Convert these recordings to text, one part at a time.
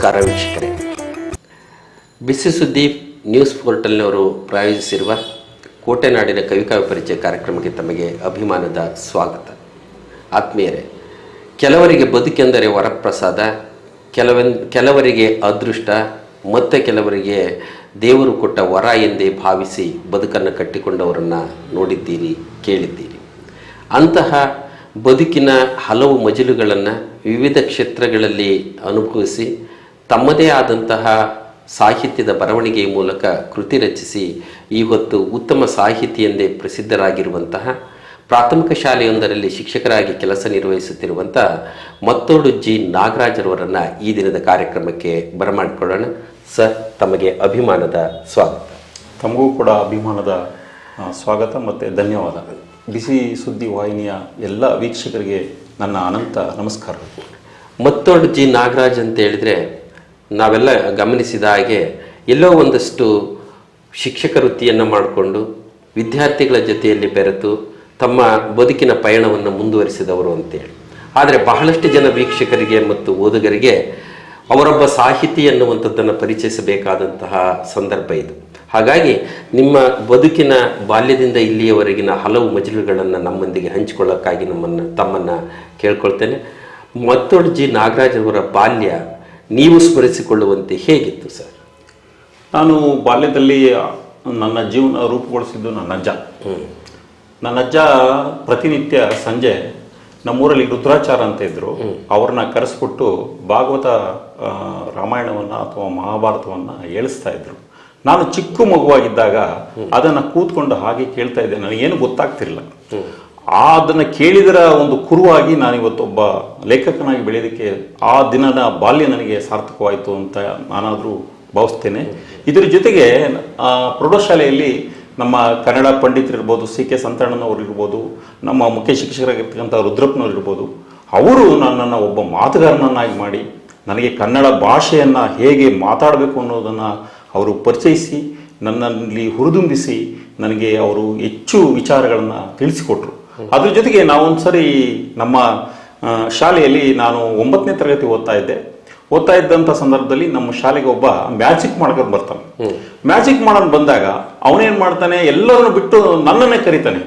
ನಮಸ್ಕಾರ ವೀಕ್ಷಕರೇ. ಬಿಸಿ ಸುದ್ದಿ ನ್ಯೂಸ್ ಪೋರ್ಟಲ್ನವರು ಪ್ರಾಯೋಜಿಸಿರುವ ಕೋಟೆನಾಡಿನ ಕವಿಕಾವ್ಯ ಪರಿಚಯ ಕಾರ್ಯಕ್ರಮಕ್ಕೆ ತಮಗೆ ಅಭಿಮಾನದ ಸ್ವಾಗತ. ಆತ್ಮೀಯರೇ, ಕೆಲವರಿಗೆ ಬದುಕೆಂದರೆ ವರಪ್ರಸಾದ, ಕೆಲವೆನ್, ಕೆಲವರಿಗೆ ಅದೃಷ್ಟ, ಮತ್ತೆ ಕೆಲವರಿಗೆ ದೇವರು ಕೊಟ್ಟ ವರ ಎಂದೇ ಭಾವಿಸಿ ಬದುಕನ್ನು ಕಟ್ಟಿಕೊಂಡವರನ್ನು ನೋಡಿದ್ದೀರಿ, ಕೇಳಿದ್ದೀರಿ. ಅಂತಹ ಬದುಕಿನ ಹಲವು ಮಜಲುಗಳನ್ನು ವಿವಿಧ ಕ್ಷೇತ್ರಗಳಲ್ಲಿ ಅನುಭವಿಸಿ ತಮ್ಮದೇ ಆದಂತಹ ಸಾಹಿತ್ಯದ ಬರವಣಿಗೆಯ ಮೂಲಕ ಕೃತಿ ರಚಿಸಿ ಇವತ್ತು ಉತ್ತಮ ಸಾಹಿತಿ ಎಂದೇ ಪ್ರಸಿದ್ಧರಾಗಿರುವಂತಹ ಪ್ರಾಥಮಿಕ ಶಾಲೆಯೊಂದರಲ್ಲಿ ಶಿಕ್ಷಕರಾಗಿ ಕೆಲಸ ನಿರ್ವಹಿಸುತ್ತಿರುವಂಥ ಮತ್ತೋಡು ಜಿ. ನಾಗರಾಜರವರನ್ನು ಈ ದಿನದ ಕಾರ್ಯಕ್ರಮಕ್ಕೆ ಬರಮಾಡಿಕೊಳ್ಳೋಣ. ಸರ್ ತಮಗೆ ಅಭಿಮಾನದ ಸ್ವಾಗತ. ತಮಗೂ ಕೂಡ ಅಭಿಮಾನದ ಸ್ವಾಗತ ಮತ್ತು ಧನ್ಯವಾದ. ಬಿಸಿ ಸುದ್ದಿ ವಾಹಿನಿಯ ಎಲ್ಲ ವೀಕ್ಷಕರಿಗೆ ನನ್ನ ಅನಂತ ನಮಸ್ಕಾರ. ಮತ್ತೋಡು ಜಿ. ನಾಗರಾಜ್ ಅಂತ ಹೇಳಿದ್ರೆ ನಾವೆಲ್ಲ ಗಮನಿಸಿದ ಹಾಗೆ ಎಲ್ಲೋ ಒಂದಷ್ಟು ಶಿಕ್ಷಕ ವೃತ್ತಿಯನ್ನು ಮಾಡಿಕೊಂಡು ವಿದ್ಯಾರ್ಥಿಗಳ ಜೊತೆಯಲ್ಲಿ ಬೆರೆತು ತಮ್ಮ ಬದುಕಿನ ಪಯಣವನ್ನು ಮುಂದುವರಿಸಿದವರು ಅಂತೇಳಿ. ಆದರೆ ಬಹಳಷ್ಟು ಜನ ವೀಕ್ಷಕರಿಗೆ ಮತ್ತು ಓದುಗರಿಗೆ ಅವರೊಬ್ಬ ಸಾಹಿತಿ ಎನ್ನುವಂಥದ್ದನ್ನು ಪರಿಚಯಿಸಬೇಕಾದಂತಹ ಸಂದರ್ಭ ಇದು. ಹಾಗಾಗಿ ನಿಮ್ಮ ಬದುಕಿನ ಬಾಲ್ಯದಿಂದ ಇಲ್ಲಿಯವರೆಗಿನ ಹಲವು ಮಜಲುಗಳನ್ನು ನಮ್ಮೊಂದಿಗೆ ಹಂಚಿಕೊಳ್ಳೋಕ್ಕಾಗಿ ನಮ್ಮನ್ನು ತಮ್ಮನ್ನು ಕೇಳ್ಕೊಳ್ತೇನೆ. ಮತ್ತೊಡ್ಜಿ ನಾಗರಾಜ್ ಅವರ ಬಾಲ್ಯ ನೀವು ಸ್ಮರಿಸಿಕೊಳ್ಳುವಂತೆ ಹೇಗಿತ್ತು ಸರ್? ನಾನು ಬಾಲ್ಯದಲ್ಲಿ ನನ್ನ ಜೀವನ ರೂಪುಗೊಳಿಸಿದ್ದು ನನ್ನ ಅಜ್ಜ. ನನ್ನ ಅಜ್ಜ ಪ್ರತಿನಿತ್ಯ ಸಂಜೆ ನಮ್ಮೂರಲ್ಲಿ ರುದ್ರಾಚಾರ ಅಂತ ಇದ್ರು. ಅವ್ರನ್ನ ಕರೆಸ್ಬಿಟ್ಟು ಭಾಗವತ ರಾಮಾಯಣವನ್ನ ಅಥವಾ ಮಹಾಭಾರತವನ್ನ ಹೇಳಿಸ್ತಾ ಇದ್ರು. ನಾನು ಚಿಕ್ಕ ಮಗುವಾಗಿದ್ದಾಗ ಅದನ್ನ ಕೂತ್ಕೊಂಡು ಹಾಗೆ ಕೇಳ್ತಾ ಇದ್ದೆ. ನನಗೇನು ಗೊತ್ತಾಗ್ತಿರ್ಲಿಲ್ಲ. ಅದನ್ನ ಕೇಳಿದರ ಒಂದು ಕುರುವಾಗಿ ನಾನು ಇವತ್ತೊಬ್ಬ ಲೇಖಕನಾಗಿ ಬೆಳೆಯೋದಕ್ಕೆ ಆ ದಿನದ ಬಾಲ್ಯ ನನಗೆ ಸಾರ್ಥಕವಾಯಿತು ಅಂತ ನಾನಾದರೂ ಭಾವಿಸ್ತೇನೆ. ಇದರ ಜೊತೆಗೆ ಪ್ರೌಢಶಾಲೆಯಲ್ಲಿ ನಮ್ಮ ಕನ್ನಡ ಪಂಡಿತರಿರ್ಬೋದು ಸಿ ಕೆ ಸಂತಣ್ಣನವರು ಇರ್ಬೋದು ನಮ್ಮ ಮುಖ್ಯ ಶಿಕ್ಷಕರಾಗಿರ್ತಕ್ಕಂಥ ರುದ್ರಪ್ಪನವರಿರ್ಬೋದು, ಅವರು ನನ್ನನ್ನು ಒಬ್ಬ ಮಾತುಗಾರನನ್ನಾಗಿ ಮಾಡಿ ನನಗೆ ಕನ್ನಡ ಭಾಷೆಯನ್ನು ಹೇಗೆ ಮಾತಾಡಬೇಕು ಅನ್ನೋದನ್ನು ಅವರು ಪರಿಚಯಿಸಿ, ನನ್ನಲ್ಲಿ ಹುರಿದುಂಬಿಸಿ, ನನಗೆ ಅವರು ಹೆಚ್ಚು ವಿಚಾರಗಳನ್ನು ತಿಳಿಸಿಕೊಟ್ರು. ಅದ್ರ ಜೊತೆಗೆ ನಾವೊಂದ್ಸರಿ ನಮ್ಮ ಶಾಲೆಯಲ್ಲಿ ನಾನು ಒಂಬತ್ತನೇ ತರಗತಿ ಓದ್ತಾ ಇದ್ದೆ. ಓದ್ತಾ ಇದ್ದಂತ ಸಂದರ್ಭದಲ್ಲಿ ನಮ್ಮ ಶಾಲೆಗೆ ಒಬ್ಬ ಮ್ಯಾಜಿಕ್ ಮಾಡ್ಕೊಂಡು ಬರ್ತಾನೆ. ಮ್ಯಾಜಿಕ್ ಮಾಡೋನ್ ಬಂದಾಗ ಅವನೇನ್ ಮಾಡ್ತಾನೆ ಎಲ್ಲರನ್ನು ಬಿಟ್ಟು ನನ್ನನ್ನೇ ಕರೀತಾನೆ.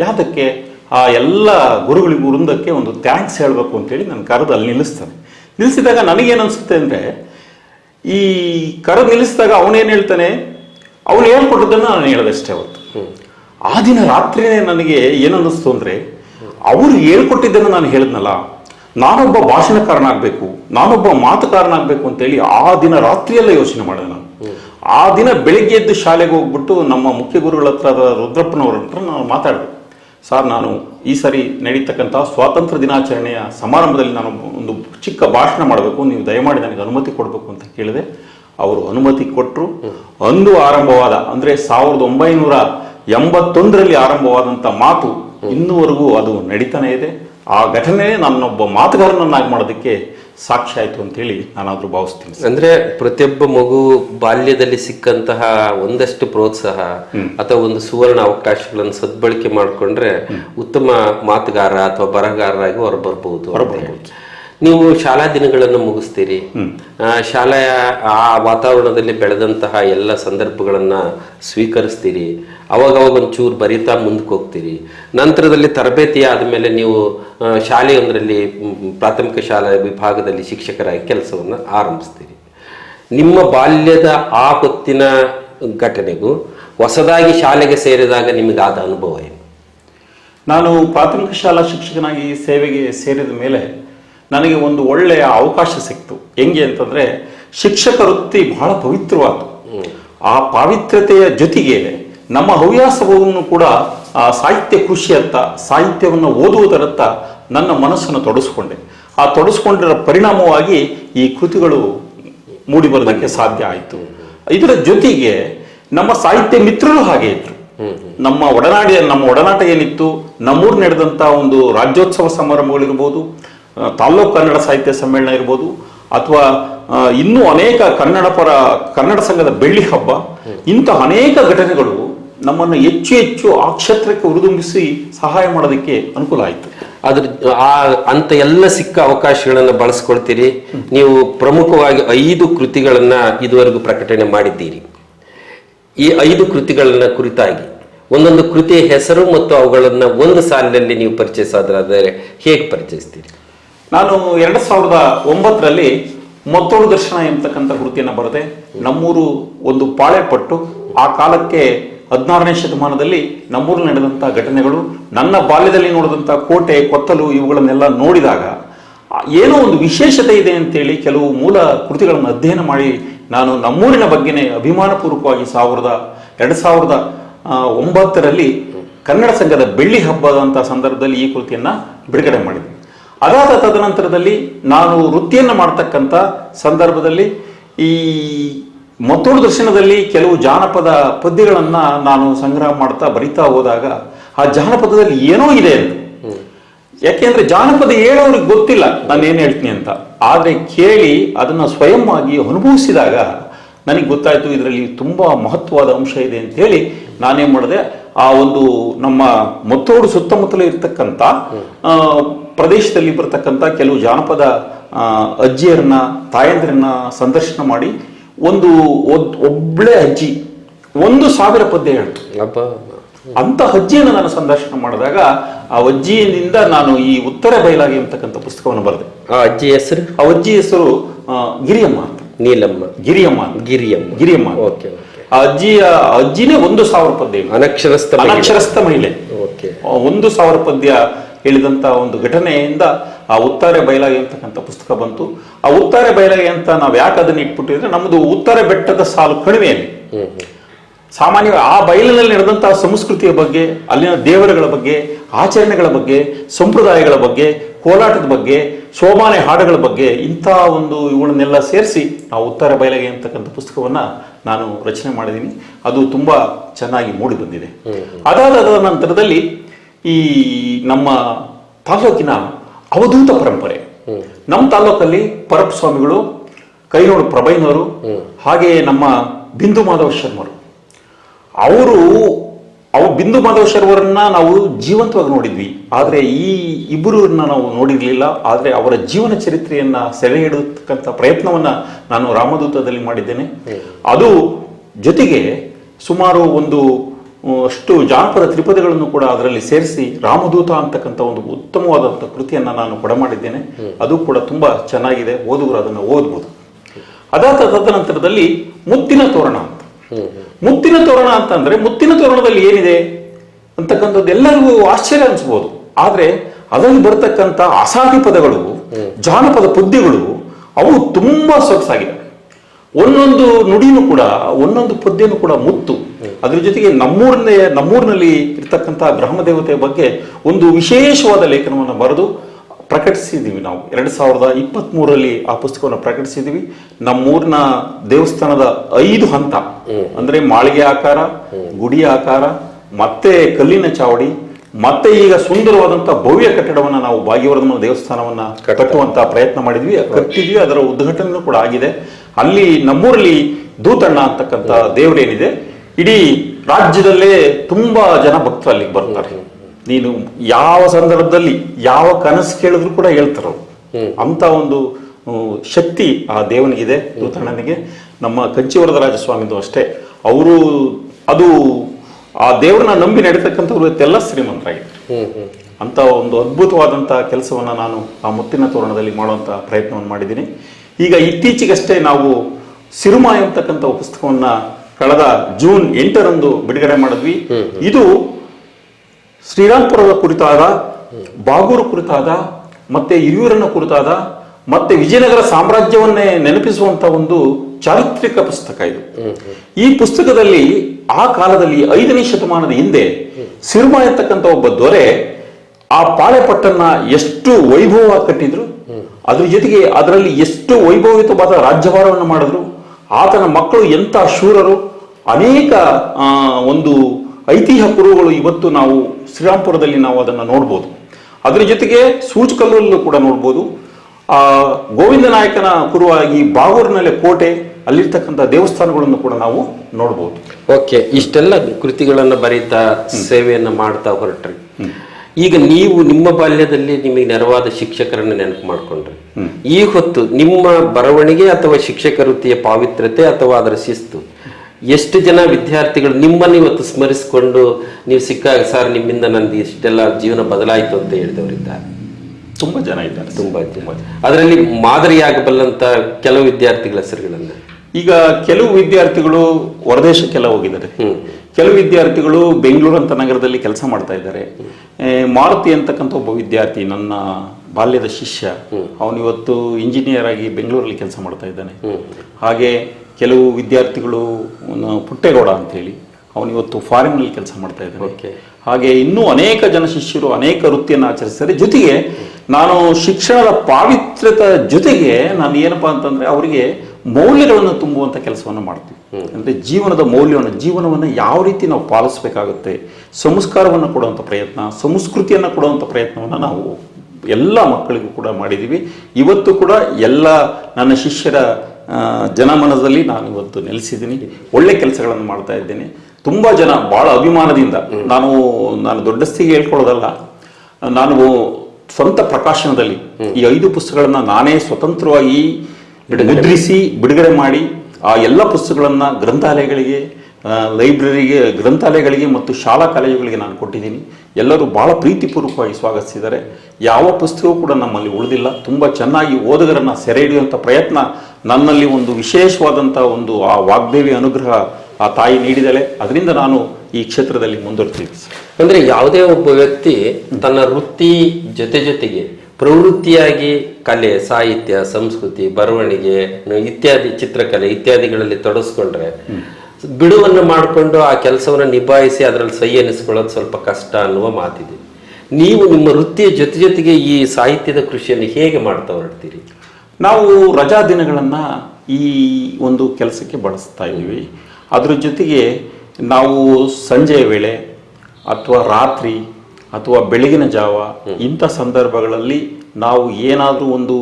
ಯಾತಕ್ಕೆ? ಆ ಎಲ್ಲ ಗುರುಗಳಿಗೂ ವೃಂದಕ್ಕೆ ಒಂದು ಥ್ಯಾಂಕ್ಸ್ ಹೇಳಬೇಕು ಅಂತೇಳಿ ನನ್ನ ಕರೆದು ಅಲ್ಲಿ ನಿಲ್ಲಿಸ್ತಾನೆ. ನಿಲ್ಲಿಸಿದಾಗ ನನಗೇನು ಅನ್ಸುತ್ತೆ ಅಂದ್ರೆ ಈ ಕರೆದು ನಿಲ್ಲಿಸಿದಾಗ ಅವನೇನು ಹೇಳ್ತಾನೆ? ಅವನು ಹೇಳ್ಕೊಟ್ಟದನ್ನ ನಾನು ಹೇಳದಷ್ಟೇ ಅವತ್ತು ಆ ದಿನ ರಾತ್ರಿನೇ ನನಗೆ ಏನನ್ನಿಸ್ತು ಅಂದ್ರೆ, ಅವರು ಹೇಳ್ಕೊಟ್ಟಿದ್ದನ್ನು ನಾನು ಹೇಳಿದ್ನಲ್ಲ, ನಾನೊಬ್ಬ ಭಾಷಣಕಾರನಾಗಬೇಕು, ನಾನೊಬ್ಬ ಮಾತುಕಾರನಾಗಬೇಕು ಅಂತೇಳಿ ಆ ದಿನ ರಾತ್ರಿಯೆಲ್ಲ ಯೋಚನೆ ಮಾಡಿದೆ ನಾನು. ಆ ದಿನ ಬೆಳಿಗ್ಗೆ ಎದ್ದು ಶಾಲೆಗೆ ಹೋಗ್ಬಿಟ್ಟು ನಮ್ಮ ಮುಖ್ಯ ಗುರುಗಳ ಹತ್ರ ರುದ್ರಪ್ಪನವ್ರ ಹತ್ರ ನಾನು ಮಾತಾಡಿದೆ. ಸರ್, ನಾನು ಈ ಸರಿ ನಡೀತಕ್ಕಂಥ ಸ್ವಾತಂತ್ರ್ಯ ದಿನಾಚರಣೆಯ ಸಮಾರಂಭದಲ್ಲಿ ನಾನು ಒಂದು ಚಿಕ್ಕ ಭಾಷಣ ಮಾಡಬೇಕು, ನೀವು ದಯಮಾಡಿ ನನಗೆ ಅನುಮತಿ ಕೊಡಬೇಕು ಅಂತ ಕೇಳಿದೆ. ಅವರು ಅನುಮತಿ ಕೊಟ್ಟರು ಅಂದು ಆರಂಭವಾದ, ಅಂದ್ರೆ ಸಾವಿರದ ಒಂಬೈನೂರ ಎಂಬತ್ತೊಂದರಲ್ಲಿ ಆರಂಭವಾದಂಥ ಮಾತು ಇನ್ನೂವರೆಗೂ ಅದು ನಡೀತಾನೆ ಇದೆ. ಆ ಘಟನೆ ನನ್ನೊಬ್ಬ ಮಾತುಗಾರನನ್ನಾಗಿ ಮಾಡೋದಕ್ಕೆ ಸಾಕ್ಷಿ ಆಯಿತು ಅಂತೇಳಿ ನಾನಾದರೂ ಭಾವಿಸ್ತೀನಿ ಅಂದ್ರೆ ಪ್ರತಿಯೊಬ್ಬ ಮಗು ಬಾಲ್ಯದಲ್ಲಿ ಸಿಕ್ಕಂತಹ ಒಂದಷ್ಟು ಪ್ರೋತ್ಸಾಹ ಅಥವಾ ಒಂದು ಸುವರ್ಣ ಅವಕಾಶಗಳನ್ನು ಸದ್ಬಳಕೆ ಮಾಡಿಕೊಂಡ್ರೆ ಉತ್ತಮ ಮಾತುಗಾರ ಅಥವಾ ಬರಹಗಾರರಾಗಿ ಹೊರಬರ್ಬಹುದು ಹೊರಬರ್ಬೋದು. ನೀವು ಶಾಲಾ ದಿನಗಳನ್ನು ಮುಗಿಸ್ತೀರಿ. ಶಾಲೆಯ ಆ ವಾತಾವರಣದಲ್ಲಿ ಬೆಳೆದಂತಹ ಎಲ್ಲ ಸಂದರ್ಭಗಳನ್ನು ಸ್ವೀಕರಿಸ್ತೀರಿ. ಅವಾಗ ಅವಾಗ ಒಂಚೂರು ಬರಿತಾ ಮುಂದಕ್ಕೆ ಹೋಗ್ತೀರಿ. ನಂತರದಲ್ಲಿ ತರಬೇತಿ ಆದಮೇಲೆ ನೀವು ಶಾಲೆಯೊಂದರಲ್ಲಿ ಪ್ರಾಥಮಿಕ ಶಾಲಾ ವಿಭಾಗದಲ್ಲಿ ಶಿಕ್ಷಕರಾಗಿ ಕೆಲಸವನ್ನು ಆರಂಭಿಸ್ತೀರಿ. ನಿಮ್ಮ ಬಾಲ್ಯದ ಆ ಹೊತ್ತಿನ ಘಟನೆಗೂ ಹೊಸದಾಗಿ ಶಾಲೆಗೆ ಸೇರಿದಾಗ ನಿಮಗಾದ ಅನುಭವ ಏನು? ನಾನು ಪ್ರಾಥಮಿಕ ಶಾಲಾ ಶಿಕ್ಷಕನಾಗಿ ಸೇವೆಗೆ ಸೇರಿದ ಮೇಲೆ ನನಗೆ ಒಂದು ಒಳ್ಳೆಯ ಅವಕಾಶ ಸಿಕ್ತು. ಹೆಂಗೆ ಅಂತಂದ್ರೆ, ಶಿಕ್ಷಕ ವೃತ್ತಿ ಬಹಳ ಪವಿತ್ರವಾದ ಆ ಪಾವಿತ್ರ್ಯತೆಯ ಜೊತೆಗೆ ನಮ್ಮ ಹವ್ಯಾಸವನ್ನು ಕೂಡ, ಆ ಸಾಹಿತ್ಯ ಕೃಷಿಯತ್ತ ಸಾಹಿತ್ಯವನ್ನು ಓದುವುದರತ್ತ ನನ್ನ ಮನಸ್ಸನ್ನು ತೊಡಸ್ಕೊಂಡೆ. ಆ ತೊಡಸ್ಕೊಂಡಿರೋ ಪರಿಣಾಮವಾಗಿ ಈ ಕೃತಿಗಳು ಮೂಡಿ ಬರೋದಕ್ಕೆ ಸಾಧ್ಯ ಆಯಿತು. ಇದರ ಜೊತೆಗೆ ನಮ್ಮ ಸಾಹಿತ್ಯ ಮಿತ್ರರು ಹಾಗೆ ಇದ್ರು. ನಮ್ಮ ಒಡನಾಡಿಯ, ನಮ್ಮ ಒಡನಾಟ ಏನಿತ್ತು, ನಮ್ಮೂರು ನಡೆದಂತ ಒಂದು ರಾಜ್ಯೋತ್ಸವ ಸಮಾರಂಭಗಳಿರ್ಬೋದು ತಾಲ್ಲೂಕು ಕನ್ನಡ ಸಾಹಿತ್ಯ ಸಮ್ಮೇಳನ ಇರ್ಬೋದು, ಅಥವಾ ಇನ್ನೂ ಅನೇಕ ಕನ್ನಡ ಪರ, ಕನ್ನಡ ಸಂಘದ ಬೆಳ್ಳಿ ಹಬ್ಬ ಇಂಥ ಅನೇಕ ಘಟನೆಗಳು ನಮ್ಮನ್ನು ಹೆಚ್ಚು ಹೆಚ್ಚು ಆ ಕ್ಷೇತ್ರಕ್ಕೆ ಹುರಿದುಂಬಿಸಿ ಸಹಾಯ ಮಾಡೋದಕ್ಕೆ ಅನುಕೂಲ ಆಯಿತು. ಅದ್ರ ಆ, ಅಂತ ಎಲ್ಲ ಸಿಕ್ಕ ಅವಕಾಶಗಳನ್ನು ಬಳಸ್ಕೊಳ್ತೀರಿ. ನೀವು ಪ್ರಮುಖವಾಗಿ ಐದು ಕೃತಿಗಳನ್ನು ಇದುವರೆಗೂ ಪ್ರಕಟಣೆ ಮಾಡಿದ್ದೀರಿ. ಈ ಐದು ಕೃತಿಗಳನ್ನ ಕುರಿತಾಗಿ, ಒಂದೊಂದು ಕೃತಿಯ ಹೆಸರು ಮತ್ತು ಅವುಗಳನ್ನು ಒಂದು ಸಾಲಿನಲ್ಲಿ ನೀವು ಪರಿಚಯಿಸೋದಾದರೆ ಹೇಗೆ ಪರಿಚಯಿಸ್ತೀರಿ? ನಾನು ಎರಡ್ ಸಾವಿರದ ಒಂಬತ್ತರಲ್ಲಿ ಮೊತ್ತೋಡು ದರ್ಶನ ಎಂಬತಕ್ಕಂಥ ಕೃತಿಯನ್ನು ಬರೆದೆ. ನಮ್ಮೂರು ಒಂದು ಪಾಳೆ ಪಟ್ಟು ಆ ಕಾಲಕ್ಕೆ ಹದಿನಾರನೇ ಶತಮಾನದಲ್ಲಿ ನಮ್ಮೂರು ನಡೆದಂಥ ಘಟನೆಗಳು, ನನ್ನ ಬಾಲ್ಯದಲ್ಲಿ ನೋಡಿದಂಥ ಕೋಟೆ, ಕೊತ್ತಲು ಇವುಗಳನ್ನೆಲ್ಲ ನೋಡಿದಾಗ ಏನೋ ಒಂದು ವಿಶೇಷತೆ ಇದೆ ಅಂತೇಳಿ ಕೆಲವು ಮೂಲ ಕೃತಿಗಳನ್ನು ಅಧ್ಯಯನ ಮಾಡಿ ನಾನು ನಮ್ಮೂರಿನ ಬಗ್ಗೆನೇ ಅಭಿಮಾನಪೂರ್ವಕವಾಗಿ ಸಾವಿರದ, ಎರಡು ಸಾವಿರದ ಒಂಬತ್ತರಲ್ಲಿ ಕನ್ನಡ ಸಂಘದ ಬೆಳ್ಳಿ ಹಬ್ಬದಂಥ ಸಂದರ್ಭದಲ್ಲಿ ಈ ಕೃತಿಯನ್ನು ಬಿಡುಗಡೆ ಮಾಡಿದೆ. ಅದಾದ ತದನಂತರದಲ್ಲಿ ನಾನು ವೃತ್ತಿಯನ್ನು ಮಾಡ್ತಕ್ಕಂಥ ಸಂದರ್ಭದಲ್ಲಿ ಈ ಮತ್ತೋಡು ದರ್ಶನದಲ್ಲಿ ಕೆಲವು ಜಾನಪದ ಪದ್ಯಗಳನ್ನ ನಾನು ಸಂಗ್ರಹ ಮಾಡ್ತಾ ಬರಿತಾ ಹೋದಾಗ ಆ ಜಾನಪದದಲ್ಲಿ ಏನೋ ಇದೆ ಅಂತ. ಯಾಕೆಂದ್ರೆ ಜಾನಪದ ಹೇಳೋರಿಗೆ ಗೊತ್ತಿಲ್ಲ ನಾನು ಏನು ಹೇಳ್ತೀನಿ ಅಂತ. ಆದ್ರೆ ಕೇಳಿ ಅದನ್ನ ಸ್ವಯಂ ಆಗಿ ಅನುಭವಿಸಿದಾಗ ನನಗೆ ಗೊತ್ತಾಯ್ತು, ಇದರಲ್ಲಿ ತುಂಬಾ ಮಹತ್ವವಾದ ಅಂಶ ಇದೆ ಅಂತ ಹೇಳಿ ನಾನೇನ್ ಮಾಡಿದೆ, ಆ ಒಂದು ನಮ್ಮ ಮತ್ತೋಡು ಸುತ್ತಮುತ್ತಲೇ ಇರ್ತಕ್ಕಂಥ ಪ್ರದೇಶದಲ್ಲಿ ಬರ್ತಕ್ಕಂಥ ಕೆಲವು ಜಾನಪದ ಅಜ್ಜಿಯರನ್ನ ತಾಯಂದಿರನ್ನ ಸಂದರ್ಶನ ಮಾಡಿ ಒಂದು ಒಬ್ಬಳೆ ಒಬ್ಳೆ ಅಜ್ಜಿ ಒಂದು ಸಾವಿರ ಪದ್ಯ ಹೇಳ್ತು. ಅಂತ ಅಜ್ಜಿಯನ್ನು ನಾನು ಸಂದರ್ಶನ ಮಾಡಿದಾಗ ಆ ಅಜ್ಜಿಯಿಂದ ನಾನು ಈ ಉತ್ತರ ಬಯಲಾಗಿ ಅಂತಕ್ಕಂಥ ಪುಸ್ತಕವನ್ನು ಬರೆದೆ. ಆ ಅಜ್ಜಿ ಹೆಸರು? ಆ ಅಜ್ಜಿ ಹೆಸರು ಗಿರಿಯಮ್ಮ ಅಂತ. ನೀಲಮ್ಮ. ಗಿರಿಯಮ್ಮ ಗಿರಿಯಮ್ಮ. ಗಿರಿಯಮ್ಮ ಓಕೆ ಆ ಅಜ್ಜಿಯ ಅಜ್ಜಿನೇ ಒಂದು ಸಾವಿರ ಪದ್ಯ. ಅನಕ್ಷರಸ್ಥ ಮಹಿಳೆ. ಅನಕ್ಷರಸ್ಥ ಮಹಿಳೆ. ಒಂದು ಸಾವಿರ ಪದ್ಯ ಹೇಳಿದಂತ ಒಂದು ಘಟನೆಯಿಂದ ಆ ಉತ್ತಾರೆ ಬಯಲಾಗಿ ಅಂತಕ್ಕಂಥ ಪುಸ್ತಕ ಬಂತು. ಆ ಉತ್ತಾರೆ ಬಯಲಾಗಿ ಅಂತ ನಾವು ಯಾಕೆ ಅದನ್ನ ಇಟ್ಬಿಟ್ಟಿದ್ರೆ ನಮ್ಮದು ಉತ್ತರ ಬೆಟ್ಟದ ಸಾಲು ಕಣಿವೆಯಲ್ಲಿ. ಸಾಮಾನ್ಯ ಆ ಬಯಲಿನಲ್ಲಿ ನಡೆದಂತಹ ಸಂಸ್ಕೃತಿಯ ಬಗ್ಗೆ ಅಲ್ಲಿನ ದೇವರುಗಳ ಬಗ್ಗೆ ಆಚರಣೆಗಳ ಬಗ್ಗೆ ಸಂಪ್ರದಾಯಗಳ ಬಗ್ಗೆ ಕೋಲಾಟದ ಬಗ್ಗೆ ಶೋಭಾನೆ ಹಾಡುಗಳ ಬಗ್ಗೆ ಇಂಥ ಒಂದು ಇವುಗಳನ್ನೆಲ್ಲ ಸೇರಿಸಿ ನಾವು ಉತ್ತರ ಬಯಲಿಗೆ ಅಂತಕ್ಕಂಥ ಪುಸ್ತಕವನ್ನ ನಾನು ರಚನೆ ಮಾಡಿದ್ದೀನಿ. ಅದು ತುಂಬಾ ಚೆನ್ನಾಗಿ ಮೂಡಿ ಬಂದಿದೆ. ಅದಾದ ನಂತರದಲ್ಲಿ ಈ ನಮ್ಮ ತಾಲೂಕಿನ ಅವಧೂತ ಪರಂಪರೆ. ನಮ್ಮ ತಾಲೂಕಲ್ಲಿ ಪರಪ್ ಸ್ವಾಮಿಗಳು ಕೈನೋಡು ಪ್ರಭೈನವರು ಹಾಗೆ ನಮ್ಮ ಬಿಂದು ಮಾಧವ ಶರ್ಮರು. ಅವರು ಅವು ಬಿಂದು ಮಾಧವ ಶರ್ಮರನ್ನ ನಾವು ಜೀವಂತವಾಗಿ ನೋಡಿದ್ವಿ. ಆದ್ರೆ ಈ ಇಬ್ಬರನ್ನ ನಾವು ನೋಡಿರಲಿಲ್ಲ. ಆದರೆ ಅವರ ಜೀವನ ಚರಿತ್ರೆಯನ್ನ ಸೆರೆ ಹಿಡತಕ್ಕಂಥ ಪ್ರಯತ್ನವನ್ನ ನಾನು ರಾಮದೂತದಲ್ಲಿ ಮಾಡಿದ್ದೇನೆ. ಅದು ಜೊತೆಗೆ ಸುಮಾರು ಒಂದು ಅಷ್ಟು ಜಾನಪದ ತ್ರಿಪದಿಗಳನ್ನು ಕೂಡ ಅದರಲ್ಲಿ ಸೇರಿಸಿ ರಾಮದೂತ ಅಂತಕ್ಕಂಥ ಒಂದು ಉತ್ತಮವಾದಂಥ ಕೃತಿಯನ್ನ ನಾನು ಕೊಡಮಾಡಿದ್ದೇನೆ ಅದು ಕೂಡ ತುಂಬಾ ಚೆನ್ನಾಗಿದೆ. ಓದುಗರು ಅದನ್ನು ಓದ್ಬೋದು. ಅದಾದ ತದನಂತರದಲ್ಲಿ ಮುತ್ತಿನ ತೋರಣ ಅಂತ. ಮುತ್ತಿನ ತೋರಣ ಅಂತಂದ್ರೆ ಮುತ್ತಿನ ತೋರಣದಲ್ಲಿ ಏನಿದೆ ಅಂತಕ್ಕಂಥದ್ದು ಎಲ್ಲರಿಗೂ ಆಶ್ಚರ್ಯ ಅನಿಸ್ಬೋದು. ಆದ್ರೆ ಅದರಲ್ಲಿ ಬರ್ತಕ್ಕಂಥ ಅಸಾಧಿ ಪದಗಳು ಜಾನಪದ ಪದ್ಯಗಳು ಅವು ತುಂಬಾ ಸೊಗಸಾಗಿದೆ ಒಂದೊಂದು ನುಡಿನೂ ಕೂಡ ಒಂದೊಂದು ಪದ್ಯನೂ ಕೂಡ ಮುತ್ತು. ಅದ್ರ ಜೊತೆಗೆ ನಮ್ಮೂರನ್ನೇ ನಮ್ಮೂರಿನಲ್ಲಿ ಇರ್ತಕ್ಕಂಥ ಬ್ರಹ್ಮದೇವತೆಯ ದೇವತೆಯ ಬಗ್ಗೆ ಒಂದು ವಿಶೇಷವಾದ ಲೇಖನವನ್ನು ಬರೆದು ಪ್ರಕಟಿಸಿದ್ದೀವಿ ನಾವು. ಎರಡು ಸಾವಿರದ ಇಪ್ಪತ್ತ್ ಮೂರರಲ್ಲಿ ಆ ಪುಸ್ತಕವನ್ನು ಪ್ರಕಟಿಸಿದ್ದೀವಿ. ನಮ್ಮೂರಿನ ದೇವಸ್ಥಾನದ ಐದು ಹಂತ. ಅಂದ್ರೆ ಮಾಳಿಗೆ ಆಕಾರ ಗುಡಿ ಆಕಾರ ಮತ್ತೆ ಕಲ್ಲಿನ ಚಾವಡಿ ಮತ್ತೆ ಈಗ ಸುಂದರವಾದಂತಹ ಭವ್ಯ ಕಟ್ಟಡವನ್ನ ನಾವು ಭಾಗ್ಯವರ್ಧನ ದೇವಸ್ಥಾನವನ್ನ ಕಟ್ಟುವಂತ ಪ್ರಯತ್ನ ಮಾಡಿದ್ವಿ ಕಟ್ಟಿದ್ವಿ. ಅದರ ಉದ್ಘಾಟನೆ ಕೂಡ ಆಗಿದೆ. ಅಲ್ಲಿ ನಮ್ಮೂರಲ್ಲಿ ದೂತಣ್ಣ ಅಂತಕ್ಕಂಥ ದೇವರೇನಿದೆ, ಇಡೀ ರಾಜ್ಯದಲ್ಲೇ ತುಂಬಾ ಜನ ಭಕ್ತರು ಅಲ್ಲಿಗೆ ಬರ್ತಾರೆ. ನೀನು ಯಾವ ಸಂದರ್ಭದಲ್ಲಿ ಯಾವ ಕನಸು ಕೇಳಿದ್ರು ಕೂಡ ಹೇಳ್ತಾರ. ಅಂತ ಒಂದು ಶಕ್ತಿ ಆ ದೇವನಿಗಿದೆ, ದೂತಣ್ಣನಿಗೆ. ನಮ್ಮ ಕಂಚಿವರದ ರಾಜಸ್ವಾಮಿದು ಅಷ್ಟೇ. ಅವರು, ಅದು ಆ ದೇವರನ್ನ ನಂಬಿ ನಡೀತಕ್ಕಂಥವ್ರು ಎಲ್ಲ ಶ್ರೀಮಂತರಾಗಿದ್ದಾರೆ. ಅಂತ ಒಂದು ಅದ್ಭುತವಾದಂತಹ ಕೆಲಸವನ್ನ ನಾನು ಆ ಮುತ್ತಿನ ತೋರಣದಲ್ಲಿ ಮಾಡುವಂತಹ ಪ್ರಯತ್ನವನ್ನು ಮಾಡಿದ್ದೀನಿ. ಈಗ ಇತ್ತೀಚೆಗಷ್ಟೇ ನಾವು ಸಿರುಮ ಎಂತಕ್ಕಂಥ ಪುಸ್ತಕವನ್ನ ಕಳೆದ ಜೂನ್ ಎಂಟರಂದು ಬಿಡುಗಡೆ ಮಾಡಿದ್ವಿ. ಇದು ಶ್ರೀರಾಮ್ಪುರದ ಕುರಿತಾದ ಬಾಗೂರು ಕುರಿತಾದ ಮತ್ತೆ ಹಿರಿಯೂರನ್ನ ಕುರಿತಾದ ಮತ್ತೆ ವಿಜಯನಗರ ಸಾಮ್ರಾಜ್ಯವನ್ನೇ ನೆನಪಿಸುವಂತ ಒಂದು ಚಾರಿತ್ರಿಕ ಪುಸ್ತಕ ಇದು. ಈ ಪುಸ್ತಕದಲ್ಲಿ ಆ ಕಾಲದಲ್ಲಿ ಐದನೇ ಶತಮಾನದ ಹಿಂದೆ ಸಿರುಮ ಎಂತಕ್ಕಂಥ ಒಬ್ಬ ದೊರೆ ಆ ಪಾಳೆಪಟ್ಟನ್ನ ಎಷ್ಟು ವೈಭವ ಕಟ್ಟಿದ್ರು? ಅದ್ರ ಜೊತೆಗೆ ಅದರಲ್ಲಿ ಎಷ್ಟು ವೈಭವಿತವಾದ ರಾಜ್ಯಭಾರವನ್ನು ಮಾಡಿದ್ರು. ಆತನ ಮಕ್ಕಳು ಎಂತ ಶೂರರು ಅನೇಕ ಒಂದು ಐತಿಹ್ಯ ಕುರುಗಳು ಇವತ್ತು ನಾವು ಶ್ರೀರಾಮ್ಪುರದಲ್ಲಿ ನಾವು ಅದನ್ನು ನೋಡ್ಬೋದು. ಅದರ ಜೊತೆಗೆ ಸೂಚಕಲ್ಲೂ ಕೂಡ ನೋಡ್ಬೋದು. ಆ ಗೋವಿಂದ ನಾಯಕನ ಕುರುವಾಗಿ ಬಾಗೂರಿನಲ್ಲಿ ಕೋಟೆ ಅಲ್ಲಿರ್ತಕ್ಕಂಥ ದೇವಸ್ಥಾನಗಳನ್ನು ಕೂಡ ನಾವು ನೋಡ್ಬೋದು. ಓಕೆ ಇಷ್ಟೆಲ್ಲ ಕೃತಿಗಳನ್ನು ಬರೀತಾ ಸೇವೆಯನ್ನು ಮಾಡ್ತಾ ಹೊರಟ್ರಿ. ಈಗ ನೀವು ನಿಮ್ಮ ಬಾಲ್ಯದಲ್ಲಿ ನಿಮಗೆ ನೆರವಾದ ಶಿಕ್ಷಕರನ್ನು ನೆನಪು ಮಾಡಿಕೊಂಡ್ರೆ. ಈ ಹೊತ್ತು ನಿಮ್ಮ ಬರವಣಿಗೆ ಅಥವಾ ಶಿಕ್ಷಕ ವೃತ್ತಿಯ ಪಾವಿತ್ರ್ಯತೆ ಅಥವಾ ಅದರ ಶಿಸ್ತು. ಎಷ್ಟು ಜನ ವಿದ್ಯಾರ್ಥಿಗಳು ನಿಮ್ಮನ್ನು ಇವತ್ತು ಸ್ಮರಿಸಿಕೊಂಡು ನೀವು ಸಿಕ್ಕಾಗ ಸರ್ ನಿಮ್ಮಿಂದ ನಂದು ಇಷ್ಟೆಲ್ಲ ಜೀವನ ಬದಲಾಯಿತು ಅಂತ ಹೇಳಿದವರಿದ್ದಾರೆ ತುಂಬ ಜನ ಇದ್ದಾರೆ. ತುಂಬಾ ಜನ. ಅದರಲ್ಲಿ ಮಾದರಿಯಾಗಬಲ್ಲಂತ ಕೆಲವು ವಿದ್ಯಾರ್ಥಿಗಳ ಹೆಸರುಗಳನ್ನ. ಈಗ ಕೆಲವು ವಿದ್ಯಾರ್ಥಿಗಳು ಹೊರದೇಶಕ್ಕೆಲ್ಲ ಹೋಗಿದ್ದಾರೆ. ಕೆಲವು ವಿದ್ಯಾರ್ಥಿಗಳು ಬೆಂಗಳೂರು ಅಂತ ನಗರದಲ್ಲಿ ಕೆಲಸ ಮಾಡ್ತಾ ಇದ್ದಾರೆ. ಮಾರುತಿ ಅಂತಕ್ಕಂಥ ಒಬ್ಬ ವಿದ್ಯಾರ್ಥಿ ನನ್ನ ಬಾಲ್ಯದ ಶಿಷ್ಯ. ಅವನಿವತ್ತು ಇಂಜಿನಿಯರ್ ಆಗಿ ಬೆಂಗಳೂರಲ್ಲಿ ಕೆಲಸ ಮಾಡ್ತಾ ಇದ್ದಾನೆ. ಹಾಗೆ ಕೆಲವು ವಿದ್ಯಾರ್ಥಿಗಳು ಪುಟ್ಟೇಗೌಡ ಅಂತೇಳಿ ಅವನಿವತ್ತು ಫಾರಿನ್ನಲ್ಲಿ ಕೆಲಸ ಮಾಡ್ತಾ ಇದ್ದಾನೆ. ಹಾಗೆ ಇನ್ನೂ ಅನೇಕ ಜನ ಶಿಷ್ಯರು ಅನೇಕ ವೃತ್ತಿಯನ್ನು ಆಚರಿಸ್ತಾರೆ. ಜೊತೆಗೆ ನಾನು ಶಿಕ್ಷಣದ ಪಾವಿತ್ರ್ಯದ ಜೊತೆಗೆ ನಾನು ಏನಪ್ಪಾ ಅಂತಂದ್ರೆ ಅವರಿಗೆ ಮೌಲ್ಯಗಳನ್ನು ತುಂಬುವಂತ ಕೆಲಸವನ್ನು ಮಾಡ್ತೀವಿ. ಅಂದ್ರೆ ಜೀವನದ ಮೌಲ್ಯವನ್ನು ಜೀವನವನ್ನು ಯಾವ ರೀತಿ ನಾವು ಪಾಲಿಸಬೇಕಾಗುತ್ತೆ ಸಂಸ್ಕಾರವನ್ನು ಕೊಡುವಂಥ ಪ್ರಯತ್ನ ಸಂಸ್ಕೃತಿಯನ್ನು ಕೊಡುವಂಥ ಪ್ರಯತ್ನವನ್ನು ನಾವು ಎಲ್ಲ ಮಕ್ಕಳಿಗೂ ಕೂಡ ಮಾಡಿದ್ದೀವಿ ಇವತ್ತು ಕೂಡ ಎಲ್ಲ ನನ್ನ ಶಿಷ್ಯರ ಜನಮನದಲ್ಲಿ ನಾನು ಇವತ್ತು ನೆಲೆಸಿದ್ದೀನಿ. ಒಳ್ಳೆ ಕೆಲಸಗಳನ್ನು ಮಾಡ್ತಾ ಇದ್ದೇನೆ. ತುಂಬ ಜನ ಭಾಳ ಅಭಿಮಾನದಿಂದ ನಾನು ನಾನು ದೊಡ್ಡಸ್ತಿಗೆ ಹೇಳ್ಕೊಳ್ಳೋದಲ್ಲ ನಾನು ಸ್ವಂತ ಪ್ರಕಾಶನದಲ್ಲಿ ಈ ಐದು ಪುಸ್ತಕಗಳನ್ನ ನಾನೇ ಸ್ವತಂತ್ರವಾಗಿ ಮುದ್ರಿಸಿ ಬಿಡುಗಡೆ ಮಾಡಿ ಆ ಎಲ್ಲ ಪುಸ್ತಕಗಳನ್ನು ಗ್ರಂಥಾಲಯಗಳಿಗೆ ಲೈಬ್ರರಿಗೆ ಗ್ರಂಥಾಲಯಗಳಿಗೆ ಮತ್ತು ಶಾಲಾ ಕಾಲೇಜುಗಳಿಗೆ ನಾನು ಕೊಟ್ಟಿದ್ದೀನಿ. ಎಲ್ಲರೂ ಭಾಳ ಪ್ರೀತಿಪೂರ್ವಕವಾಗಿ ಸ್ವಾಗತಿಸಿದ್ದಾರೆ. ಯಾವ ಪುಸ್ತಕವೂ ಕೂಡ ನಮ್ಮಲ್ಲಿ ಉಳಿದಿಲ್ಲ. ತುಂಬ ಚೆನ್ನಾಗಿ ಓದುಗರನ್ನು ಸೆರೆ ಹಿಡಿಯುವಂಥ ಪ್ರಯತ್ನ ನನ್ನಲ್ಲಿ ಒಂದು ವಿಶೇಷವಾದಂಥ ಒಂದು ಆ ವಾಗ್ದೇವಿ ಅನುಗ್ರಹ ಆ ತಾಯಿ ನೀಡಿದಳೆ ಅದರಿಂದ ನಾನು ಈ ಕ್ಷೇತ್ರದಲ್ಲಿ ಮುಂದುವರ್ತೀನಿ. ಅಂದರೆ ಯಾವುದೇ ಒಬ್ಬ ವ್ಯಕ್ತಿ ತನ್ನ ವೃತ್ತಿ ಜೊತೆ ಜೊತೆಗೆ ಪ್ರವೃತ್ತಿಯಾಗಿ ಕಲೆ, ಸಾಹಿತ್ಯ, ಸಂಸ್ಕೃತಿ, ಬರವಣಿಗೆ ಇತ್ಯಾದಿ ಚಿತ್ರಕಲೆ ಇತ್ಯಾದಿಗಳಲ್ಲಿ ತೊಡಸ್ಕೊಂಡ್ರೆ ಬಿಡುವನ್ನು ಮಾಡಿಕೊಂಡು ಆ ಕೆಲಸವನ್ನು ನಿಭಾಯಿಸಿ ಅದರಲ್ಲಿ ಸೈ ಎನಿಸ್ಕೊಳ್ಳೋದು ಸ್ವಲ್ಪ ಕಷ್ಟ ಅನ್ನುವ ಮಾತಿದೆ. ನೀವು ನಿಮ್ಮ ವೃತ್ತಿಯ ಜೊತೆ ಜೊತೆಗೆ ಈ ಸಾಹಿತ್ಯದ ಕೃಷಿಯನ್ನು ಹೇಗೆ ಮಾಡ್ತಾ ಹೊರಡ್ತೀರಿ? ನಾವು ರಜಾ ದಿನಗಳನ್ನು ಈ ಒಂದು ಕೆಲಸಕ್ಕೆ ಬಳಸ್ತಾ ಇದ್ದೀವಿ. ಅದ್ರ ಜೊತೆಗೆ ನಾವು ಸಂಜೆಯ ವೇಳೆ ಅಥವಾ ರಾತ್ರಿ ಅಥವಾ ಬೆಳಗಿನ ಜಾವ ಇಂಥ ಸಂದರ್ಭಗಳಲ್ಲಿ ನಾವು ಏನಾದರೂ ಒಂದು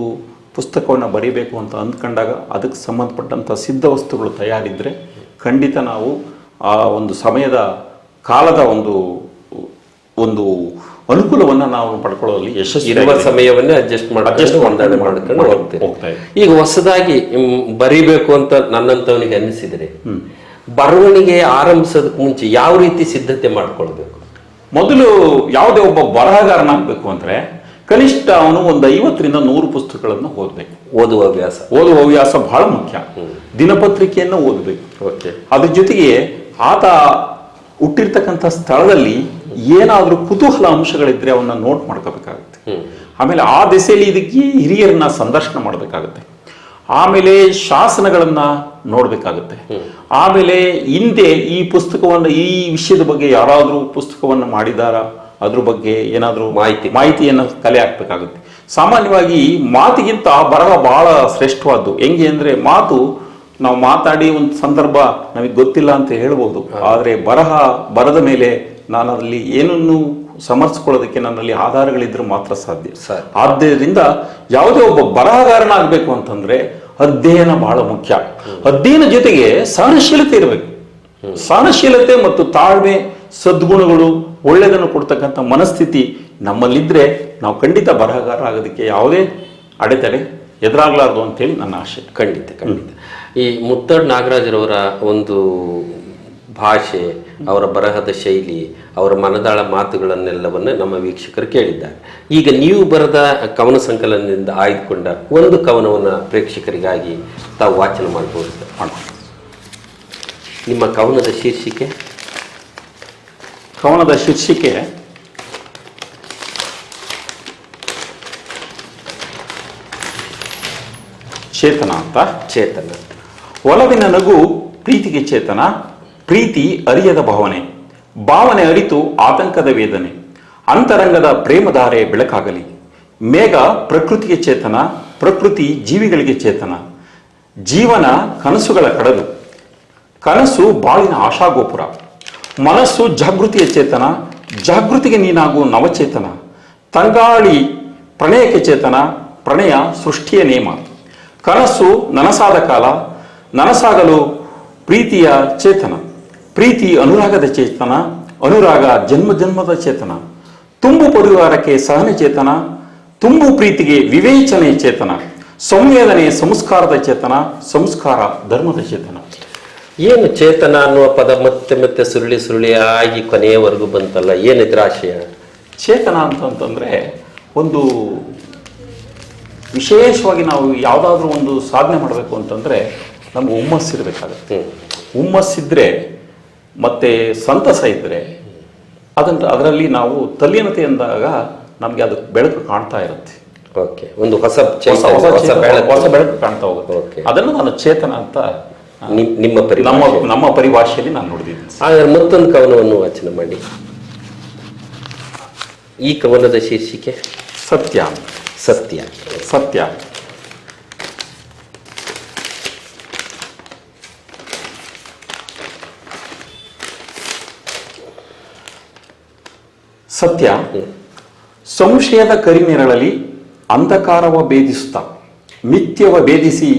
ಪುಸ್ತಕವನ್ನು ಬರೀಬೇಕು ಅಂತ ಅಂದ್ಕೊಂಡಾಗ ಅದಕ್ಕೆ ಸಂಬಂಧಪಟ್ಟಂಥ ಸಿದ್ಧ ವಸ್ತುಗಳು ತಯಾರಿದ್ರೆ ಖಂಡಿತ ನಾವು ಆ ಒಂದು ಸಮಯದ ಕಾಲದ ಒಂದು ಒಂದು ಅನುಕೂಲವನ್ನು ನಾವು ಪಡ್ಕೊಳ್ಳೋದಲ್ಲಿ ಯಶಸ್ವಿ ಇರುವ ಸಮಯವನ್ನೇ ಅಡ್ಜಸ್ಟ್ ಮಾಡಿ ಅಡ್ಜಸ್ಟ್ ಹೊಂದಾಣೆ ಮಾಡ್ಕೊಂಡು ಮಾಡ್ಕೊಂಡು ಮಾಡಿ- ಹೋಗ್ತೀರಿ. ಹೋಗ್ತಾ ಇದ್ದೀವಿ. ಈಗ ಹೊಸದಾಗಿ ಬರೀಬೇಕು ಬರಿಬೇಕು ಅಂತ ನನ್ನಂತವನಿಗೆ ಅನ್ನಿಸಿದರೆ ಬರವಣಿಗೆ ಆರಂಭಿಸೋದಕ್ಕೆ ಮುಂಚೆ ಯಾವ ರೀತಿ ಸಿದ್ಧತೆ ಮಾಡ್ಕೊಳ್ಬೇಕು? ಮೊದಲು ಯಾವುದೇ ಒಬ್ಬ ಬರಹಗಾರನಾಗಬೇಕು ಅಂದ್ರೆ ಕನಿಷ್ಠ ಅವನು ಒಂದು ಐವತ್ತರಿಂದ ನೂರು ಪುಸ್ತಕಗಳನ್ನು ಓದಬೇಕು. ಓದುವ ಹವ್ಯಾಸ ಓದುವ ಹವ್ಯಾಸ ಬಹಳ ಮುಖ್ಯ. ದಿನಪತ್ರಿಕೆಯನ್ನು ಓದಬೇಕು. ಓಕೆ. ಅದ್ರ ಜೊತೆಗೆ ಆತ ಹುಟ್ಟಿರ್ತಕ್ಕಂಥ ಸ್ಥಳದಲ್ಲಿ ಏನಾದರೂ ಕುತೂಹಲ ಅಂಶಗಳಿದ್ರೆ ಅವನ್ನ ನೋಟ್ ಮಾಡ್ಕೋಬೇಕಾಗುತ್ತೆ. ಆಮೇಲೆ ಆ ದೆಸೆಯಲ್ಲಿ ಇದಕ್ಕೆ ಹಿರಿಯರನ್ನ ಸಂದರ್ಶನ ಮಾಡಬೇಕಾಗುತ್ತೆ. ಆಮೇಲೆ ಶಾಸನಗಳನ್ನ ನೋಡಬೇಕಾಗುತ್ತೆ. ಆಮೇಲೆ ಹಿಂದೆ ಈ ಪುಸ್ತಕವನ್ನು ಈ ವಿಷಯದ ಬಗ್ಗೆ ಯಾರಾದರೂ ಪುಸ್ತಕವನ್ನು ಮಾಡಿದಾರಾ ಅದ್ರ ಬಗ್ಗೆ ಏನಾದರೂ ಮಾಹಿತಿ. ಮಾಹಿತಿಯನ್ನು ಕಲೆ ಹಾಕ್ಬೇಕಾಗುತ್ತೆ. ಸಾಮಾನ್ಯವಾಗಿ ಮಾತಿಗಿಂತ ಬರಹ ಬಹಳ ಶ್ರೇಷ್ಠವಾದ್ದು. ಹೆಂಗೆ ಅಂದ್ರೆ ಮಾತು ನಾವು ಮಾತಾಡಿ ಒಂದು ಸಂದರ್ಭ ನಮಗೆ ಗೊತ್ತಿಲ್ಲ ಅಂತ ಹೇಳ್ಬೋದು. ಆದರೆ ಬರಹ ಬರದ ಮೇಲೆ ನಾನು ಅದರಲ್ಲಿ ಏನನ್ನು ಸಮರ್ಸ್ಕೊಳ್ಳೋದಕ್ಕೆ ನನ್ನಲ್ಲಿ ಆಧಾರಗಳಿದ್ರೆ ಮಾತ್ರ ಸಾಧ್ಯ. ಆದ್ದರಿಂದ ಯಾವುದೇ ಒಬ್ಬ ಬರಹಗಾರನಾಗಬೇಕು ಅಂತಂದ್ರೆ ಅಧ್ಯಯನ ಬಹಳ ಮುಖ್ಯ. ಅಧ್ಯಯನ ಜೊತೆಗೆ ಸಹನಶೀಲತೆ ಇರಬೇಕು. ಸಹನಶೀಲತೆ ಮತ್ತು ತಾಳ್ಮೆ ಸದ್ಗುಣಗಳು ಒಳ್ಳೆಯದನ್ನು ಕೊಡ್ತಕ್ಕಂಥ ಮನಸ್ಥಿತಿ ನಮ್ಮಲ್ಲಿದ್ರೆ ನಾವು ಖಂಡಿತ ಬರಹಗಾರ ಆಗೋದಕ್ಕೆ ಯಾವುದೇ ಅಡೆತಡೆ ಎದುರಾಗಲಾರ್ದು ಅಂತೇಳಿ ನನ್ನ ಆಶೆ. ಖಂಡಿತ ಖಂಡಿತ. ಈ ಮುತ್ತಡ್ ನಾಗರಾಜರವರ ಒಂದು ಭಾಷೆ ಅವರ ಬರಹದ ಶೈಲಿ ಅವರ ಮನದಾಳ ಮಾತುಗಳನ್ನೆಲ್ಲವನ್ನು ನಮ್ಮ ವೀಕ್ಷಕರು ಕೇಳಿದ್ದಾರೆ. ಈಗ ನೀವು ಬರೆದ ಕವನ ಸಂಕಲನದಿಂದ ಆಯ್ದುಕೊಂಡ ಒಂದು ಕವನವನ್ನು ಪ್ರೇಕ್ಷಕರಿಗಾಗಿ ತಾವು ವಾಚನ ಮಾಡಬಹುದು ನಿಮ್ಮ ಕವನದ ಶೀರ್ಷಿಕೆ? ಕವನದ ಶೀರ್ಷಿಕೆ ಚೇತನ ಅಂತ. ಚೇತನ. ಒಲವಿನ ನಗು ಪ್ರೀತಿಗೆ ಚೇತನ. ಪ್ರೀತಿ ಅರಿಯದ ಭಾವನೆ ಭಾವನೆ ಅರಿತು ಆತಂಕದ ವೇದನೆ, ಅಂತರಂಗದ ಪ್ರೇಮಧಾರೆ ಬೆಳಕಾಗಲಿ. ಮೇಘ ಪ್ರಕೃತಿಗೆ ಚೇತನ, ಪ್ರಕೃತಿ ಜೀವಿಗಳಿಗೆ ಚೇತನ. ಜೀವನ ಕನಸುಗಳ ಕಡಲು. ಕನಸು ಬಾಳಿನ ಆಶಾಗೋಪುರ. ಮನಸ್ಸು ಜಾಗೃತಿಯ ಚೇತನ, ಜಾಗೃತಿಗೆ ನೀನಾಗು ನವಚೇತನ. ತಂಗಾಳಿ ಪ್ರಣಯಕ್ಕೆ ಚೇತನ, ಪ್ರಣಯ ಸೃಷ್ಟಿಯ ನೇಮ. ಕನಸು ನನಸಾದ ಕಾಲ, ನನಸಾಗಲು ಪ್ರೀತಿಯ ಚೇತನ. ಪ್ರೀತಿ ಅನುರಾಗದ ಚೇತನ ಅನುರಾಗ ಜನ್ಮ ಜನ್ಮದ ಚೇತನ ತುಂಬು ಪರಿವಾರಕ್ಕೆ ಸಹನೆ ಚೇತನ ತುಂಬು ಪ್ರೀತಿಗೆ ವಿವೇಚನೆ ಚೇತನ ಸಂವೇದನೆ ಸಂಸ್ಕಾರದ ಚೇತನ ಸಂಸ್ಕಾರ ಧರ್ಮದ ಚೇತನ. ಏನು ಚೇತನ ಅನ್ನುವ ಪದ ಮತ್ತೆ ಮತ್ತೆ ಸುರುಳಿ ಸುರುಳಿ ಆಗಿ ಕೊನೆಯವರೆಗೂ ಬಂತಲ್ಲ ಏನಿದ್ರ ಆಶಯ ಚೇತನ ಅಂತಂತಂದ್ರೆ ಒಂದು ವಿಶೇಷವಾಗಿ ನಾವು ಯಾವುದಾದ್ರೂ ಒಂದು ಸಾಧನೆ ಮಾಡಬೇಕು ಅಂತಂದ್ರೆ ನಮ್ಗೆ ಹುಮ್ಮಸ್ಸಿರ್ಬೇಕಾಗತ್ತೆ. ಹ್ಮ್. ಹುಮ್ಮಸ್ಸಿದ್ರೆ ಮತ್ತೆ ಸಂತಸ ಇದ್ದರೆ ಅದನ್ನು ಅದರಲ್ಲಿ ನಾವು ತಲ್ಲೀನತೆ ಎಂದಾಗ ನಮಗೆ ಅದು ಬೆಳಕು ಕಾಣ್ತಾ ಇರುತ್ತೆ. ಓಕೆ ಒಂದು ಹೊಸ ಹೊಸ ಬೆಳಕು. ಕಾಣ್ತಾ ಹೋಗುತ್ತೆ. ಓಕೆ. ಅದನ್ನು ನಾನು ಚೇತನ ಅಂತ ನಿಮ್ಮ ನಿಮ್ಮ ನಮ್ಮ ನಮ್ಮ ಪರಿಭಾಷೆಯಲ್ಲಿ ನಾನು ನೋಡಿದ್ದೀನಿ. ಹಾಗಾದ್ರೆ ಮತ್ತೊಂದು ಕವನವನ್ನು ವಾಚನ ಮಾಡಿ. ಈ ಕವನದ ಶೀರ್ಷಿಕೆ? ಸತ್ಯ. ಸತ್ಯ. ಸತ್ಯ. ಸತ್ಯ. ಸಂಶಯದ ಕರಿನೆರಳಲ್ಲಿ ಅಂಧಕಾರವ ಭೇದಿಸುತ್ತ, ಮಿಥ್ಯವ ಭೇದಿಸಿ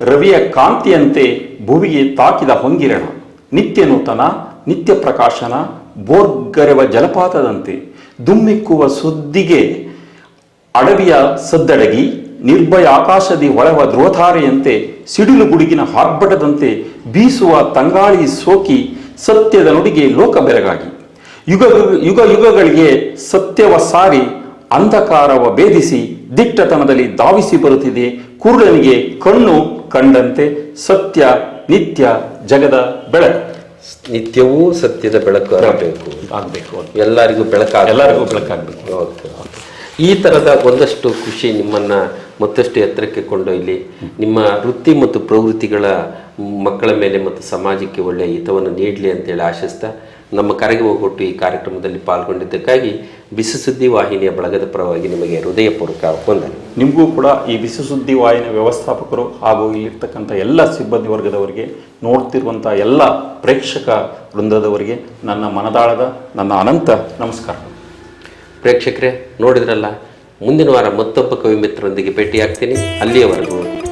ರವಿಯ ಕಾಂತಿಯಂತೆ ಭುವಿಗೆ ತಾಕಿದ ಹೊಂಗಿರಣ, ನಿತ್ಯ ನೂತನ, ನಿತ್ಯ ಪ್ರಕಾಶನ ಬೋರ್ಗರೆವ ಜಲಪಾತದಂತೆ ದುಮ್ಮಿಕ್ಕುವ ಸುದ್ದಿಗೆ ಅಡವಿಯ ಸದ್ದಡಗಿ, ನಿರ್ಭಯ ಆಕಾಶದಿ ಹೊಳೆವ ಧ್ರುವಧಾರೆಯಂತೆ ಸಿಡಿಲು ಗುಡುಗಿನ ಹಾರ್ಬಟದಂತೆ ಬೀಸುವ ತಂಗಾಳಿ ಸೋಕಿ ಸತ್ಯದ ನುಡಿಗೆ ಲೋಕ ಬೆರಗಾಗಿ ಯುಗ ಯುಗ ಯುಗಗಳಿಗೆ ಸತ್ಯವ ಸಾರಿ ಅಂಧಕಾರವ ಭೇದಿಸಿ ದಿಟ್ಟತನದಲ್ಲಿ ಧಾವಿಸಿ ಬರುತ್ತಿದೆ ಕುರುಡನಿಗೆ ಕಣ್ಣು ಕಂಡಂತೆ ಸತ್ಯ ನಿತ್ಯ ಜಗದ ಬೆಳಕು. ನಿತ್ಯವೂ ಸತ್ಯದ ಬೆಳಕು ಆಗಬೇಕು. ಆಗಬೇಕು ಎಲ್ಲರಿಗೂ ಬೆಳಕ ಎಲ್ಲರಿಗೂ ಬೆಳಕಾಗಬೇಕು. ಓಕೆ. ಈ ತರದ ಒಂದಷ್ಟು ಖುಷಿ ನಿಮ್ಮನ್ನ ಮತ್ತಷ್ಟು ಎತ್ತರಕ್ಕೆ ಕೊಂಡೊಯ್ಲಿ. ನಿಮ್ಮ ವೃತ್ತಿ ಮತ್ತು ಪ್ರವೃತ್ತಿಗಳ ಮಕ್ಕಳ ಮೇಲೆ ಮತ್ತು ಸಮಾಜಕ್ಕೆ ಒಳ್ಳೆಯ ಹಿತವನ್ನು ನೀಡಲಿ ಅಂತೇಳಿ ಆಶಿಸ್ತಾ ನಮ್ಮ ಕರೆಗೆ ಹೋಗೊಟ್ಟು ಈ ಕಾರ್ಯಕ್ರಮದಲ್ಲಿ ಪಾಲ್ಗೊಂಡಿದ್ದಕ್ಕಾಗಿ ಬಿಸಿಸುದ್ದಿ ವಾಹಿನಿಯ ಬಳಗದ ಪರವಾಗಿ ನಿಮಗೆ ಹೃದಯಪೂರ್ವಕ ವಂದನೆ. ನಿಮಗೂ ಕೂಡ ಈ ಬಿಸಿಸುದ್ದಿ ವಾಹಿನಿಯ ವಾಹಿನಿ ವ್ಯವಸ್ಥಾಪಕರು ಹಾಗೂ ಇಲ್ಲಿರ್ತಕ್ಕಂಥ ಎಲ್ಲ ಸಿಬ್ಬಂದಿ ವರ್ಗದವರಿಗೆ ನೋಡ್ತಿರುವಂಥ ಎಲ್ಲ ಪ್ರೇಕ್ಷಕ ವೃಂದದವರಿಗೆ ನನ್ನ ಮನದಾಳದ ನನ್ನ ಅನಂತ ನಮಸ್ಕಾರ. ಪ್ರೇಕ್ಷಕರೇ ನೋಡಿದ್ರಲ್ಲ ಮುಂದಿನ ವಾರ ಮತ್ತೊಬ್ಬ ಕವಿ ಮಿತ್ರರೊಂದಿಗೆ ಭೇಟಿಯಾಗ್ತೀನಿ. ಅಲ್ಲಿಯವರೆಗೂ